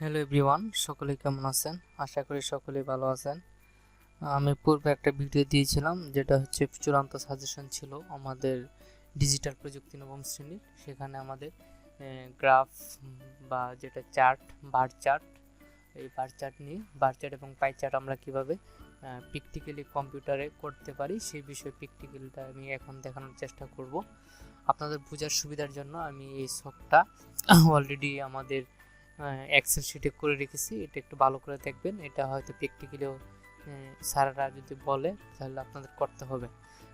Hello everyone সকলে কেমন আছেন? আশা করি সকলেই ভালো আছেন। আমি পূর্বে একটা ভিডিও দিয়েছিলাম, যেটা হচ্ছে চূড়ান্ত সাজেশন ছিল আমাদের ডিজিটাল প্রযুক্তি নবম শ্রেণির। সেখানে আমাদের গ্রাফ বা যেটা চার্ট বার চার্ট এই বার চার্ট নিয়ে বার চার্ট এবং পাই চার্ট আমরা কীভাবে প্র্যাকটিক্যালি কম্পিউটারে করতে পারি, সেই বিষয়ে প্র্যাকটিক্যালটা আমি এখন দেখানোর চেষ্টা করব। আপনাদের বোঝার সুবিধার জন্য আমি এই শখটা অলরেডি আমাদের এক্সেল শিটে করে রেখেছি, এটা একটু ভালো করে দেখবেন। এটা হয়তো প্র্যাকটিক্যালিও স্যাররা যদি বলে, তাহলে আপনাদের করতে হবে।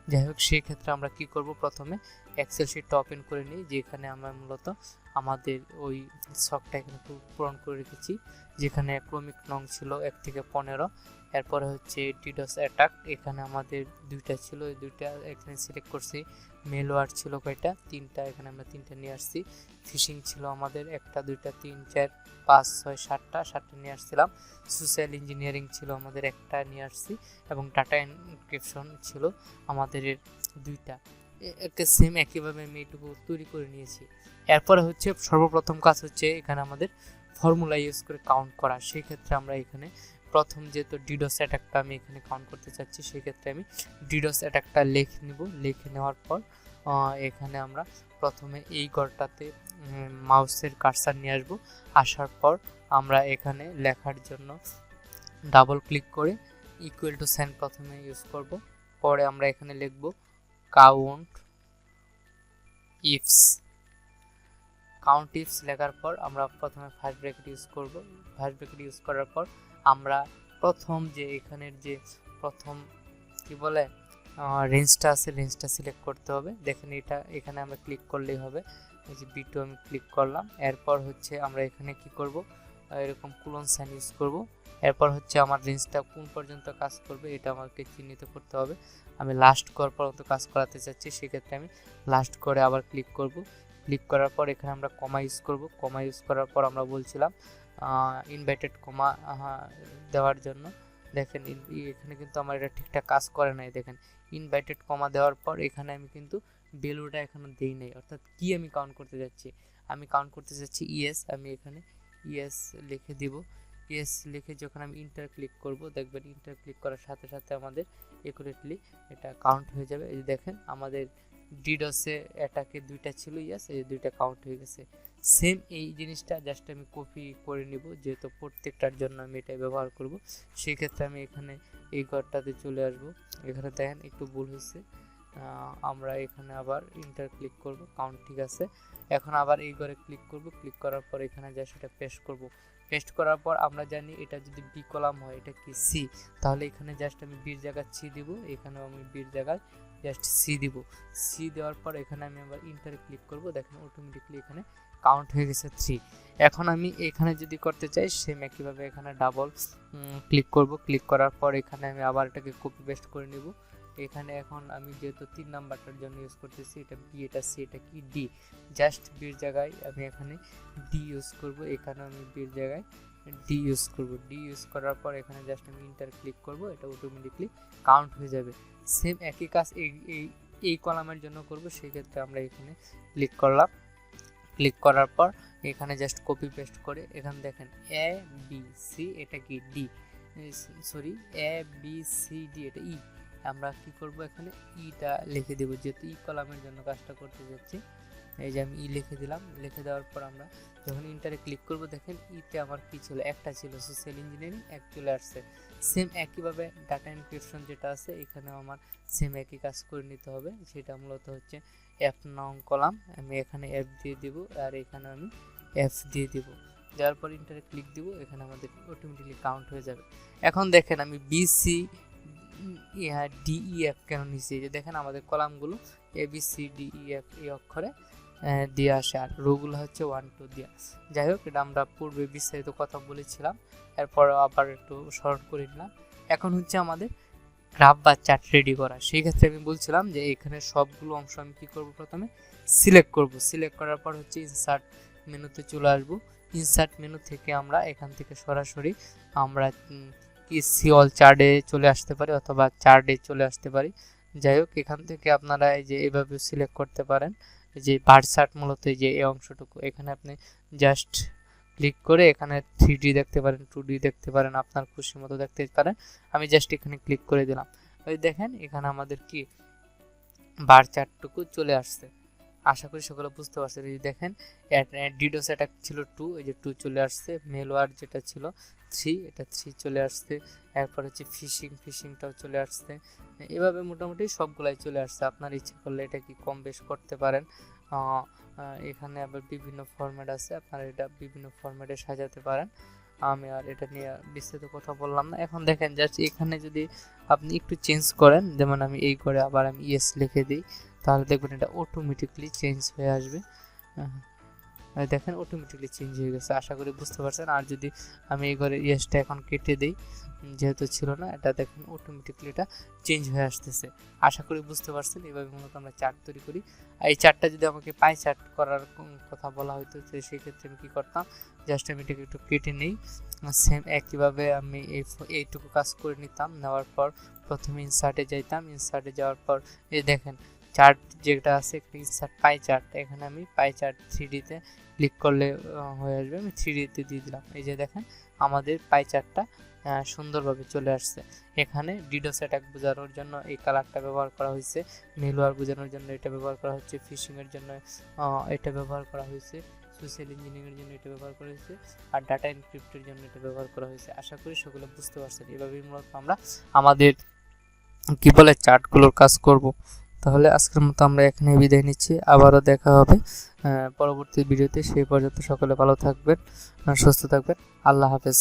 যাই হোক, সেই ক্ষেত্রে আমরা কি করব? প্রথমে এক্সেল শিটটা ওপেন করে নিই, যেখানে আমরা মূলত আমাদের ওই শখটা এখানে পূরণ করে রেখেছি। যেখানে ক্রমিক নং ছিল এক থেকে পনেরো। এরপরে হচ্ছে ডিডস অ্যাটাক এখানে আমাদের দুইটা ছিল। এই দুইটা এখানে সিলেক্ট করছি। মেল ওয়ার্ড ছিল কয়টা? তিনটা। এখানে আমরা তিনটা নিয়ে আসছি। ফিশিং ছিল আমাদের একটা, দুইটা, তিন, চার, পাঁচ, ছয়, সাতটা। সাতটা নিয়ে আসছিলাম। সোশ্যাল ইঞ্জিনিয়ারিং ছিল আমাদের একটা নিয়ে আসছি। এবং ডাটা এনক্রিপশন ছিল আমাদের দুইটা। একটা সেম একইভাবে আমি এটুকু তৈরি করে নিয়েছি। এরপরে হচ্ছে সর্বপ্রথম কাজ হচ্ছে এখানে আমাদের ফর্মুলা ইউজ করে কাউন্ট করা। সেই ক্ষেত্রে আমরা এখানে প্রথম যেহেতু ডিডোস অ্যাটাকটা আমি এখানে কাউন্ট করতে চাচ্ছি, সেক্ষেত্রে আমি ডিডোস অ্যাটাকটা লিখে নিব। লিখে নেওয়ার পর এখানে আমরা প্রথমে এই ঘরটাতে মাউসের কারসার নিয়ে আসব। আসার পর আমরা এখানে লেখার জন্য ডাবল ক্লিক করে ইকুয়াল টু সাইন প্রথমে ইউজ করব। পরে আমরা এখানে লিখব কাউন্ট ইফস কাউন্ট ইফস লেখার পর আমরা প্রথমে ফার্স্ট ব্র্যাকেট ইউজ করব। ফার্স্ট ব্র্যাকেট ইউজ করার পর আমরা প্রথম যে এখানের যে প্রথম কি বলে রেঞ্জটা আছে রেঞ্জটা সিলেক্ট করতে হবে। দেখেন এটা, এখানে আমরা ক্লিক করলেই হবে। এই যে বিটু আমি ক্লিক করলাম। এরপর হচ্ছে আমরা এখানে কি করব? এরকম কুলন সাইন ইউজ করব। এরপর হচ্ছে আমার রেঞ্জটা কোন পর্যন্ত কাজ করবে, এটা আমাকে চিহ্নিত করতে হবে। আমি লাস্ট কর পর্যন্ত কাজ করাতে চাচ্ছি সেক্ষেত্রে আমি লাস্ট করে আবার ক্লিক করব। ক্লিক করার পর এখানে আমরা কমা ইউজ করব। কমা ইউজ করার পর আমরা বলছিলাম ইনভাইটেড কমা দেওয়ার জন্য। দেখেন এখানে কিন্তু আমার এটা ঠিকঠাক কাজ করে নাই, দেখেন। ইনভাইটেড কমা দেওয়ার পর এখানে আমি কিন্তু ভ্যালুটা এখানে দেই নাই। অর্থাৎ কি আমি কাউন্ট করতে যাচ্ছি? আমি কাউন্ট করতে যাচ্ছি ইএস আমি এখানে ইএস লিখে দিব। ইএস লিখে যখন আমি ইন্টার ক্লিক করব, দেখবেন ইন্টার ক্লিক করার সাথে সাথে আমাদের একুরেটলি এটা কাউন্ট হয়ে যাবে। এই দেখেন, আমাদের ডিডসে এটাকে দুইটা ছিল ইয়াস এই দুইটা কাউন্ট হয়ে গেছে। সেম এই জিনিসটা জাস্ট আমি কপি করে নিব, যেহেতু প্রত্যেকটার জন্য আমি এটা ব্যবহার করব। সেই ক্ষেত্রে আমি এখানে এই ঘরটাতে চলে আসব। এখানে দেখেন একটু ভুল হয়েছে। আমরা এখানে আবার ইন্টার ক্লিক করব কাউন্ট ঠিক আছে। এখন আবার এই ঘরে ক্লিক করব ক্লিক করার পর এখানে যা সেটা পেস্ট করব। পেস্ট করার পর আমরা জানি এটা যদি বি কলাম হয়, এটা কি সি তাহলে এখানে জাস্ট আমি বির জায়গায় সি দিব, এখানেও আমি বির জায়গায় জাস্ট সি দিব। সি দেওয়ার পর এখানে আমি আবার ইন্টার ক্লিক করব, দেখেন অটোমেটিকলি এখানে কাউন্ট হয়ে গেছে থ্রি এখন আমি এখানে যদি করতে চাই সেম একইভাবে এখানে ডাবল ক্লিক করব। ক্লিক করার পর এখানে আমি আবার এটাকে কপি পেস্ট করে নেব। এখানে এখন আমি যেহেতু তিন নাম্বারটার জন্য ইউজ করতেছি, এটা বি এটা সি এটা কি? ডি জাস্ট বির জায়গায় আমি এখানে ডি ইউজ করব এখানে আমি বির জায়গায় ডি ইউজ করব। ডি ইউজ করার পর এখানে জাস্ট আমি ইন্টার ক্লিক করব, এটা অটোমেটিকলি কাউন্ট হয়ে যাবে। সেম একই কাজ এই এই এই কলামের জন্য করব, সেক্ষেত্রে আমরা এখানে ক্লিক করলাম। ক্লিক করার পর এখানে জাস্ট কপি পেস্ট করে এখানে দেখেন এ বি সি এটা কি? D sorry A B C D এটা ই আমরা কি করব এখানে ইটা লিখে দেব। যেহেতু ই কলামের জন্য কাজটা করতে যাচ্ছি, এই যে আমি ই লিখে দিলাম, লিখে দেওয়ার পর আমরা যখন ইন্টারে ক্লিক করব, দেখেন ইতে আমার কি ছিল? একটা ছিল সোশ্যাল ইঞ্জিনিয়ারিং এক চলে আসছে। সেম একইভাবে ডাটা এনক্রিপশন যেটা আছে, এখানেও আমার সেম একই কাজ করে নিতে হবে। সেটা মূলত হচ্ছে এফ নং কলাম, আমি এখানে এফ দিয়ে দিব আর এখানে আমি এফ দিয়ে দিব। দেওয়ার পর ইন্টারে ক্লিক দিব, এখানে আমাদের অটোমেটিকলি কাউন্ট হয়ে যাবে। এখন দেখেন আমি বিসি ইহা ডিই এফ কেন নিচ্ছি যে দেখেন আমাদের কলামগুলো A B C D E F এই অক্ষরে দিয়ে আসে আর রোগুলো হচ্ছে ওয়ান টু দিয়া। যাই হোক, এটা আমরা পূর্বে বিস্তারিত কথা বলেছিলাম এরপর আবার একটু স্মরণ করে নিলাম। এখন হচ্ছে আমাদের গ্রাফ বা চার্ট রেডি করা। সেই ক্ষেত্রে আমি বলছিলাম যে এখানে সবগুলো অংশ আমি কী করব প্রথমে? সিলেক্ট করব। সিলেক্ট করার পর হচ্ছে ইনসার্ট মেনুতে চলে আসব। ইনসার্ট মেনু থেকে আমরা এখান থেকে সরাসরি আমরা সিওল চার্টে চলে আসতে পারি অথবা চার্টে চলে আসতে পারি। যাই হোক, এখান থেকে আপনারা এই যে এভাবে সিলেক্ট করতে পারেন। যে বার চার্ট মূলত এই যে এই অংশটুকু। এখানে আপনি জাস্ট ক্লিক করে এখানে থ্রি দেখতে পারেন টু দেখতে পারেন, আপনার খুশি মতো দেখতে পারেন। আমি জাস্ট এখানে ক্লিক করে দিলাম। ওই দেখেন, এখানে আমাদের কি বার চারটুকু চলে আসছে। আশা করি সকলে বুঝতে পারছেন। এই দেখেন ডিডোস অ্যাটাক ছিল টু এই যে টু চলে আসছে। মেলওয়ার যেটা ছিল থ্রি এটা থ্রি চলে আসছে এরপর হচ্ছে ফিশিং ফিশিংটাও চলে আসছে এভাবে মোটামুটি সবগুলাই চলে আসছে। আপনার ইচ্ছে করলে এটা কি কম বেশ করতে পারেন। এখানে আবার বিভিন্ন ফরম্যাট আছে। আপনারা এটা বিভিন্ন ফরম্যাটে সাজাতে পারেন। আমি আর এটা নিয়ে বিস্তারিত কথা বললাম না। এখন দেখেন জাস্ট এখানে যদি আপনি একটু চেঞ্জ করেন, যেমন আমি এই করে আবার আমি ইয়েস লিখে দিই, তাহলে দেখবেন এটা অটোমেটিকলি চেঞ্জ হয়ে আসবে। দেখেন অটোমেটিকলি চেঞ্জ হয়ে গেছে। আশা করি বুঝতে পারছেন। আর যদি আমি এই ঘরে ইয়েসটা এখন কেটে দিই যেহেতু ছিল না, এটা দেখেন অটোমেটিকলি এটা চেঞ্জ হয়ে আসতেছে। আশা করি বুঝতে পারছেন। এভাবে মূলত আমরা চার্ট তৈরি করি। আর এই চার্টটা যদি আমাকে পাই চার্ট করার কথা বলা হতো তো সেক্ষেত্রে আমি কী করতাম? জাস্ট আমি এটাকে একটু কেটে নিই। সেম একইভাবে আমি এই এইটুকু কাজ করে নিতাম। নেওয়ার পর প্রথমে ইনসার্টে যাইতাম। ইনসার্টে যাওয়ার পর এই দেখেন চার্ট যেটা আছে ইনসার্ট পাই চার্ট এখানে আমি পাই চার্ট থ্রি ডিতে ক্লিক করলে হয়ে আসবে। আমি থ্রি ডিতে দিয়ে দিলাম। এই যে দেখেন, আমাদের পাই চার্টটা সুন্দরভাবে চলে আসছে। এখানে ডিডোস অ্যাটাক বোঝানোর জন্য এই কালারটা ব্যবহার করা হয়েছে। মেলওয়ার বোঝানোর জন্য এটা ব্যবহার করা হচ্ছে। ফিশিংয়ের জন্য এটা ব্যবহার করা হয়েছে। সোশ্যাল ইঞ্জিনিয়ারিংয়ের জন্য এটা ব্যবহার করা হয়েছে। আর ডাটা এনক্রিপ্টের জন্য এটা ব্যবহার করা হয়েছে। আশা করি সকলে বুঝতে পারছেন। এভাবেই মূলত আমরা আমাদের কী বলে চার্টগুলোর কাজ করব। তাহলে আজকের মতো আমরা এখানে বিদায় নিচ্ছি। আবারও দেখা হবে পরবর্তী ভিডিওতে। সেই পর্যন্ত সকলে ভালো থাকবেন সুস্থ থাকবেন। আল্লাহ হাফেজ।